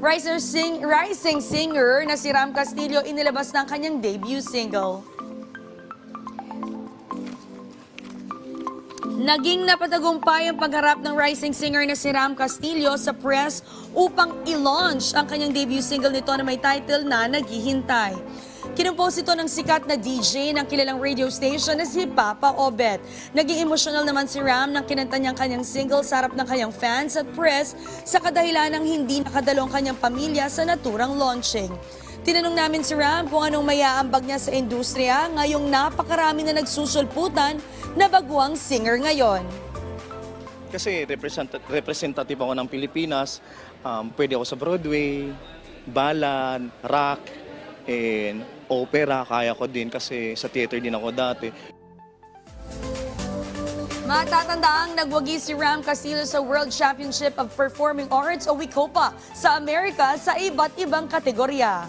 Rising, sing, rising singer na si Ram Castillo inilabas ng kanyang debut single. Naging napatagumpay ang pagharap ng rising singer na si Ram Castillo sa press upang i-launch ang kanyang debut single nito na may title na Naghihintay. Kinumpos ito ng sikat na DJ ng kilalang radio station na si Papa Obet. Naging emosyonal naman si Ram nang kinanta niyang kanyang single sa harap ng kanyang fans at press sa kadahilan ng hindi nakadalong kanyang pamilya sa naturang launching. Tinanong namin si Ram kung anong mayaambag niya sa industriya ngayong napakarami na nagsusulputan na baguang singer ngayon. Kasi represent- representative ako ng Pilipinas. Um, pwede ako sa Broadway, ballad, rock, and opera. Kaya ko din kasi sa theater din ako dati. Matatandaang nagwagi si Ram Castillo sa World Championship of Performing Arts o WICOPA sa Amerika sa iba't ibang kategorya.